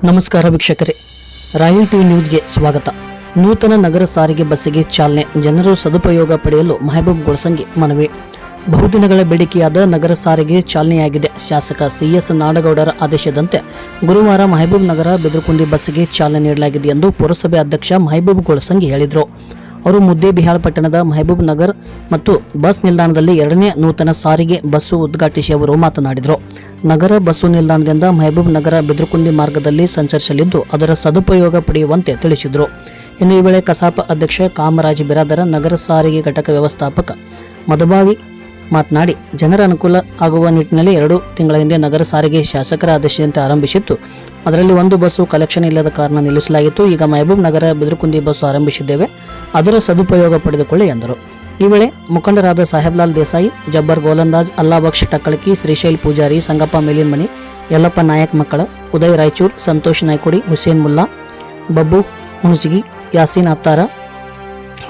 ನಮಸ್ಕಾರ ವೀಕ್ಷಕರೇ. Royal TV ನ್ಯೂಸ್ಗೆ ಸ್ವಾಗತ. ನೂತನ ನಗರ ಸಾರಿಗೆ ಬಸ್ಸಿಗೆ ಚಾಲನೆ, ಜನರು ಸದುಪಯೋಗ ಪಡೆಯಲು ಮೆಹಬೂಬ್ ಗೊಳಸಂಗಿ ಮನವಿ. ಬಹುದಿನಗಳ ಬೇಡಿಕೆಯಾದ ನಗರ ಸಾರಿಗೆ ಚಾಲನೆಯಾಗಿದೆ. ಶಾಸಕ ಸಿಎಸ್ ನಾಡಗೌಡರ ಆದೇಶದಂತೆ ಗುರುವಾರ ಮಹಬೂಬ್ ನಗರ ಬೆದರಕುಂದಿ ಬಸ್ಸಿಗೆ ಚಾಲನೆ ನೀಡಲಾಗಿದೆ ಎಂದು ಪುರಸಭೆ ಅಧ್ಯಕ್ಷ ಮಹಬೂಬ್ ಗೊಳಸಂಗಿ ಹೇಳಿದರು. ಅವರು ಮುದ್ದೇಬಿಹಾಳ್ ಪಟ್ಟಣದ ಮೆಹಬೂಬ್ ನಗರ್ ಮತ್ತು ಬಸ್ ನಿಲ್ದಾಣದಲ್ಲಿ ಎರಡನೇ ನೂತನ ಸಾರಿಗೆ ಬಸ್ಸು ಉದ್ಘಾಟಿಸಿ ಅವರು ಮಾತನಾಡಿದರು. ನಗರ ಬಸ್ಸು ನಿಲ್ದಾಣದಿಂದ ಮೆಹಬೂಬ್ ನಗರ ಬಿದ್ರಕುಂಡಿ ಮಾರ್ಗದಲ್ಲಿ ಸಂಚರಿಸಲಿದ್ದು, ಅದರ ಸದುಪಯೋಗ ಪಡೆಯುವಂತೆ ತಿಳಿಸಿದರು. ಇನ್ನು ಈ ವೇಳೆ ಕಸಾಪ ಅಧ್ಯಕ್ಷ ಕಾಮರಾಜ್ ಬಿರಾದರ, ನಗರ ಸಾರಿಗೆ ಘಟಕ ವ್ಯವಸ್ಥಾಪಕ ಮಧುಬಾವಿ ಮಾತನಾಡಿ, ಜನರ ಅನುಕೂಲ ಆಗುವ ನಿಟ್ಟಿನಲ್ಲಿ ಎರಡು ತಿಂಗಳ ಹಿಂದೆ ನಗರ ಸಾರಿಗೆ ಶಾಸಕರ ಆದೇಶದಂತೆ ಆರಂಭಿಸಿತ್ತು. ಅದರಲ್ಲಿ ಒಂದು ಬಸ್ಸು ಕಲೆಕ್ಷನ್ ಇಲ್ಲದ ಕಾರಣ ನಿಲ್ಲಿಸಲಾಗಿತ್ತು. ಈಗ ಮಹಬೂಬ್ ನಗರ ಬೆದರುಕುಂದಿ ಬಸ್ಸು ಆರಂಭಿಸಿದ್ದೇವೆ. ಅದರ ಸದುಪಯೋಗ ಪಡೆದುಕೊಳ್ಳಿ ಎಂದರು. ಈ ವೇಳೆ ಮುಖಂಡರಾದ ಸಾಹೇಬ್ಲಾಲ್ ದೇಸಾಯಿ, ಜಬ್ಬರ್ ಗೋಲಂದಾಜ್ ಅಲ್ಲಾಬಕ್ಷ್ ಟಕ್ಕಳಕಿ, ಶ್ರೀಶೈಲ್ ಪೂಜಾರಿ, ಸಂಗಪ್ಪ ಮೇಲಿನ್ಮಣಿ ಯಲ್ಲಪ್ಪ ನಾಯಕ್ ಮಕ್ಕಳ, ಉದಯ್ ರಾಯಚೂರ್, ಸಂತೋಷ್ ನಾಯ್ಕುಡಿ, ಹುಸೇನ್ ಮುಲ್ಲಾ, ಬಬ್ಬು ಹುಣಸಗಿ ಯಾಸೀನ್ ಅತ್ತಾರ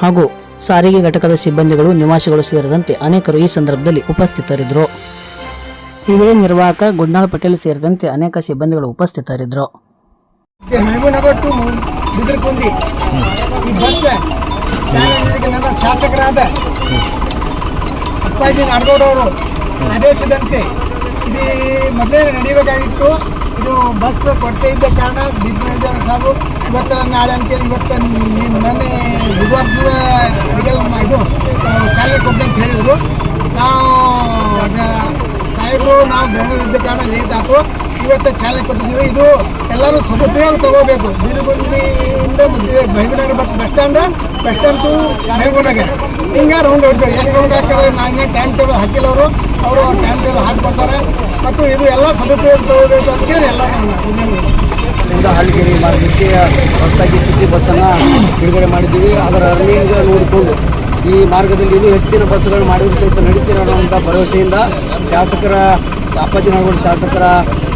ಹಾಗೂ ಸಾರಿಗೆ ಘಟಕದ ಸಿಬ್ಬಂದಿಗಳು, ನಿವಾಸಿಗಳು ಸೇರಿದಂತೆ ಅನೇಕರು ಈ ಸಂದರ್ಭದಲ್ಲಿ ಉಪಸ್ಥಿತರಿದ್ದರು. ಈ ವೇಳೆ ನಿರ್ವಾಹಕ ಗುಡ್ನಾಳ್ ಪಟೇಲ್ ಸೇರಿದಂತೆ ಅನೇಕ ಸಿಬ್ಬಂದಿಗಳು ಉಪಸ್ಥಿತರಿದ್ದರು. ನಮ್ಮ ಶಾಸಕರಾದ ಅಪ್ಪಾಜಿ ನಾಡಗೌಡವರು ಆದೇಶದಂತೆ ಇದು ಮೊದಲೇ ನಡೀಬೇಕಾಗಿತ್ತು ಇದು ಬಸ್ ಕೊಡ್ತಾ ಇದ್ದ ಕಾರಣ ದಿಗ್ ಮೇಜರ್ ಸಾಬು. ಇವತ್ತು ನಾಳೆ ಅಂತೇಳಿ ಇವತ್ತು ಮೊನ್ನೆ ಬುಧವಾರದ ಅಡಿಗೆಲ್ಲ ಇದು ಚಾಲನೆ ಕೊಡ್ತೆ ಅಂತ ಹೇಳಿದರು. ನಾವು ಸಾಹೇಬರು, ನಾವು ಬೆಂಗಳೂರು ಇದ್ದ ಕಾರಣ ಲೇಟ್ ಆಯ್ತು ಇವತ್ತು ಚಾಲನೆ ಕೊಟ್ಟಿದ್ದೀವಿ. ಇದು ಎಲ್ಲರೂ ಸದುಪಯೋಗ ತಗೋಬೇಕು. ಬೀರುಗುಂಡಿಯಿಂದ ಮೈಬೂನಗರ ಬರ್ತ bus stand bus stand to Mahbubnagar ಹಿಂಗೆ ರೌಂಡ್ ಹೊಡ್ತೀವಿ ಯಾಕೆ ರೌಂಡ್ ಹಾಕ್ತಾರೆ ನಾನೇ ಟೈಮ್ ಟೇಬಲ್ ಹಾಕಿಲ್ಲ ಅವರು. ಅವರು ಟೈಮ್ ಟೇಬಲ್ ಹಾಕ್ಕೊಡ್ತಾರೆ. ಮತ್ತು ಇದು ಎಲ್ಲ ಸದುಪಯೋಗ ತಗೋಬೇಕು ಅಂತೇಳಿ ಎಲ್ಲ ಹಳ್ಳಿಗೆರೆ ಮಾರ್ಗಕ್ಕೆ ಹೊಸದಾಗಿ ಸಿಟಿ ಬಸ್ಸನ್ನು ಬಿಡುಗಡೆ ಮಾಡಿದ್ದೀವಿ. ಅದರ ಅರ್ನಿಂಗ್ ನೋಡಿಕೊಂಡು ಈ ಮಾರ್ಗದಲ್ಲಿ ಇನ್ನೂ ಹೆಚ್ಚಿನ ಬಸ್ಸುಗಳು ಮಾಡಿದ್ರು ಸಹಿತ ನಡೀತಿರೋ ಭರವಸೆಯಿಂದ ಶಾಸಕರ ಅಪ್ಪಾಜಿ ನಾಗೌಡ ಶಾಸಕರ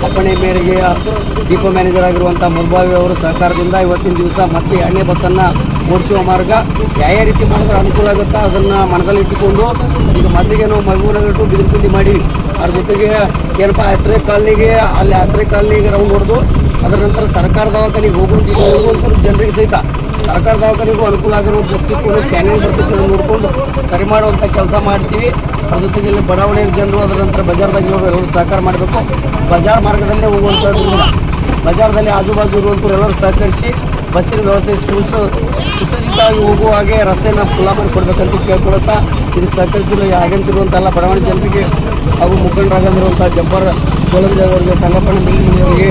ಅಪ್ಪಣೆ ಮೇರೆಗೆ ಡಿಪೋ ಮ್ಯಾನೇಜರ್ ಆಗಿರುವಂಥ ಮುರ್ಬಾವಿ ಅವರ ಸಹಕಾರದಿಂದ ಇವತ್ತಿನ ದಿವಸ ಮತ್ತೆ ಎಣ್ಣೆ ಬಸ್ಸನ್ನು ಓಡಿಸುವ ಮಾರ್ಗ ಯಾವ ರೀತಿ ಮಾಡಿದ್ರೆ ಅನುಕೂಲ ಆಗುತ್ತಾ ಅದನ್ನು ಮನದಲ್ಲಿಟ್ಟುಕೊಂಡು ಈಗ ಮೊದಲಿಗೆ ನಾವು ಮಗುನಗರ ಟು ಬಿದಿರ್ಕುಂದಿ ಮಾಡೀವಿ. ಅದ್ರ ಜೊತೆಗೆ ಏನಪ್ಪ, ಆಶ್ರಯ ಕಾಲನಿಗೆ ಅಲ್ಲಿ ಆಶ್ರಯ ಕಾಲನಿಗೆ ರೌಂಡ್ ಹೊಡೆದು ಅದರ ನಂತರ ಸರ್ಕಾರ ದವಾಖಾನೆಗೆ ಹೋಗುವಂತ ಹೋಗುವಂಥ ಜನರಿಗೆ ಸಹಿತ ಸರ್ಕಾರ ಅನುಕೂಲ ಆಗಿರೋ ದೃಷ್ಟಿಕೋನ ಪ್ಯಾನಿಂಗ್ ಬರ್ತಿತ್ತು ನೋಡಿಕೊಂಡು ಸರಿ ಮಾಡುವಂಥ ಕೆಲಸ ಮಾಡ್ತೀವಿ. ಅದ್ರ ಜೊತೆಗೆ ಬಡಾವಣೆಯ ಜನರು ಅದರ ನಂತರ ಬಜಾರ್ದಾಗ ಎಲ್ಲರೂ ಸಹಕಾರ ಮಾಡಬೇಕು. ಬಜಾರ್ ಮಾರ್ಗದಲ್ಲೇ ಹೋಗುವಂಥ ಬಜಾರ್ದಲ್ಲಿ ಆಜು ಬಾಜು ಇರುವಂಥವ್ರು ಎಲ್ಲರೂ ಸಹಕರಿಸಿ ಬಸ್ಸಿನ ವ್ಯವಸ್ಥೆ ಸುಸ, ಸುಸಜ್ಜಿತವಾಗಿ ಹೋಗುವ ಹಾಗೆ ರಸ್ತೆಯನ್ನು ಖುಲ್ಲಾ ಮಾಡಿ ಕೊಡಬೇಕಂತ ಕೇಳ್ಕೊಳುತ್ತಾ ಇದಕ್ಕೆ ಸಹಕರಿಸಲು ಆಗಂತಿರುವಂಥ ಎಲ್ಲ ಬಡಾವಣೆ ಜನರಿಗೆ ಹಾಗೂ ಮುಖಂಡರಾಗಿರುವಂಥ ಜಬ್ಬರ್ ಗೋಲಂಜ್ ಅವರಿಗೆ ಬಿಲ್ಮಣಿ ಅವರಿಗೆ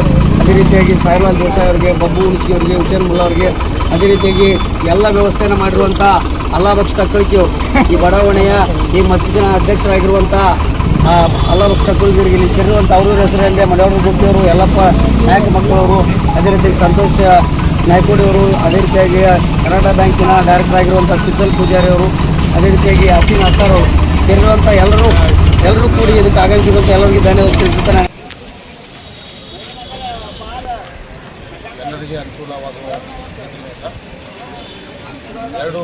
ಅದೇ ರೀತಿಯಾಗಿ ಸಾಯಿಲಾಲ್ ದೇಸಾಯಿ ಅವರಿಗೆ, ಬಬ್ಬು ಉಣಿಸ್ಗಿ ಅವರಿಗೆ, ಹುಸೇನ್ ಮುಲ್ಲಾ ಅವರಿಗೆ ಅದೇ ರೀತಿಯಾಗಿ ಎಲ್ಲ ವ್ಯವಸ್ಥೆಯನ್ನು ಮಾಡಿರುವಂಥ ಅಲ್ಲಾಬಕ್ಷ ಟಕ್ಕಳಿಕೆ ಈ ಬಡಾವಣೆಯ ಈ ಮಸ್ಜಿದಿನ ಅಧ್ಯಕ್ಷರಾಗಿರುವಂಥ ಅಲ್ಲಾಬಕ್ಷ ಟಕ್ಕಳಿಗೆ ಇಲ್ಲಿ ಸೇರಿರುವಂಥ ಅವರ ಹೆಸರಲ್ಲಿ ಮನೆಯವರು ಗುಪ್ತಿಯವರು ಎಲ್ಲಪ್ಪ ನಾಯಕ ಮಕ್ಕಳವರು, ಅದೇ ರೀತಿ ಸಂತೋಷ ನಾಯ್ಕೋಡಿ ಅವರು ಅದೇ ರೀತಿಯಾಗಿ ಕರ್ನಾಟಕ ಬ್ಯಾಂಕಿನ ಡೈರೆಕ್ಟರ್ ಆಗಿರುವಂಥ ಸುಶಲ್ ಪೂಜಾರಿ ಅವರು, ಅದೇ ರೀತಿಯಾಗಿ ಹಸೀನ್ ಅತ್ತಾರ್ ಸೇರಿರುವಂಥ ಎಲ್ಲರೂ ಎಲ್ಲರೂ ಕೂಡಿ ಇದಕ್ಕೆ ಆಗಮಿಸಿರುವಂಥ ಎಲ್ಲರಿಗೂ ಧನ್ಯವಾದ ತಿಳಿಸುತ್ತೇನೆ. ಜನರಿಗೆ ಅನುಕೂಲವಾಗುವ ಎರಡು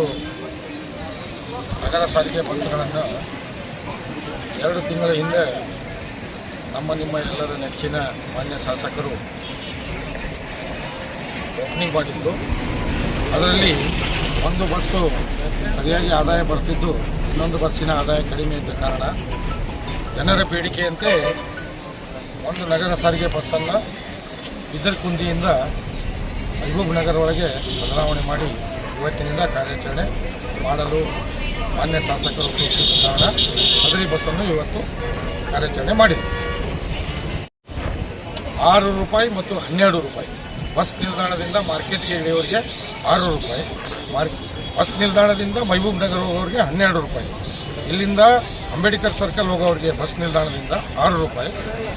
ನಗರ ಸಾರಿಗೆ ಬಸ್ಗಳನ್ನು ಎರಡು ತಿಂಗಳ ಹಿಂದೆ ನಮ್ಮ ನಿಮ್ಮ ಎಲ್ಲರ ನೆಚ್ಚಿನ ಮಾನ್ಯ ಶಾಸಕರು ಓಪನಿಂಗ್ ಮಾಡಿದ್ದು. ಅದರಲ್ಲಿ ಒಂದು ಬಸ್ಸು ಸರಿಯಾಗಿ ಆದಾಯ ಬರ್ತಿದ್ದು, ಇನ್ನೊಂದು ಬಸ್ಸಿನ ಆದಾಯ ಕಡಿಮೆ ಇದ್ದ ಕಾರಣ. ಜನರ ಬೇಡಿಕೆಯಂತೆ ಒಂದು ನಗರ ಸಾರಿಗೆ ಬಸ್ಸನ್ನು ಬಿದರ್ಕುಂದಿಯಿಂದ ನಗರ ಒಳಗೆ ಬದಲಾವಣೆ ಮಾಡಿ ಇವತ್ತಿನಿಂದ ಕಾರ್ಯಾಚರಣೆ ಮಾಡಲು ಮಾನ್ಯ ಶಾಸಕರು ಸೂಚಿಸಿದ ಕಾರಣ ಸದರಿ ಬಸ್ಸನ್ನು ಇವತ್ತು ಕಾರ್ಯಾಚರಣೆ ಮಾಡಿದೆ ಆರು ರೂಪಾಯಿ ಮತ್ತು ಹನ್ನೆರಡು ರೂಪಾಯಿ. ಬಸ್ ನಿಲ್ದಾಣದಿಂದ ಮಾರ್ಕೆಟ್ಗೆ ಇಳಿಯೋರಿಗೆ ಆರು ರೂಪಾಯಿ. ಮಾರ್ಕ್ ಬಸ್ ನಿಲ್ದಾಣದಿಂದ ಮೈಬೂಬ್ ನಗರ ಹೋಗೋರಿಗೆ ಹನ್ನೆರಡು ರೂಪಾಯಿ. ಇಲ್ಲಿಂದ ಅಂಬೇಡ್ಕರ್ ಸರ್ಕಲ್ ಹೋಗೋರಿಗೆ ಬಸ್ ನಿಲ್ದಾಣದಿಂದ ಆರು ರೂಪಾಯಿ.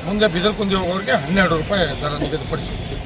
ಮುಂದೆ ಬಿದಲ್ಕುಂದಿ ಹೋಗೋರಿಗೆ ಹನ್ನೆರಡು ರೂಪಾಯಿ ದರ ನಿಗದಿಪಡಿಸಿದೆ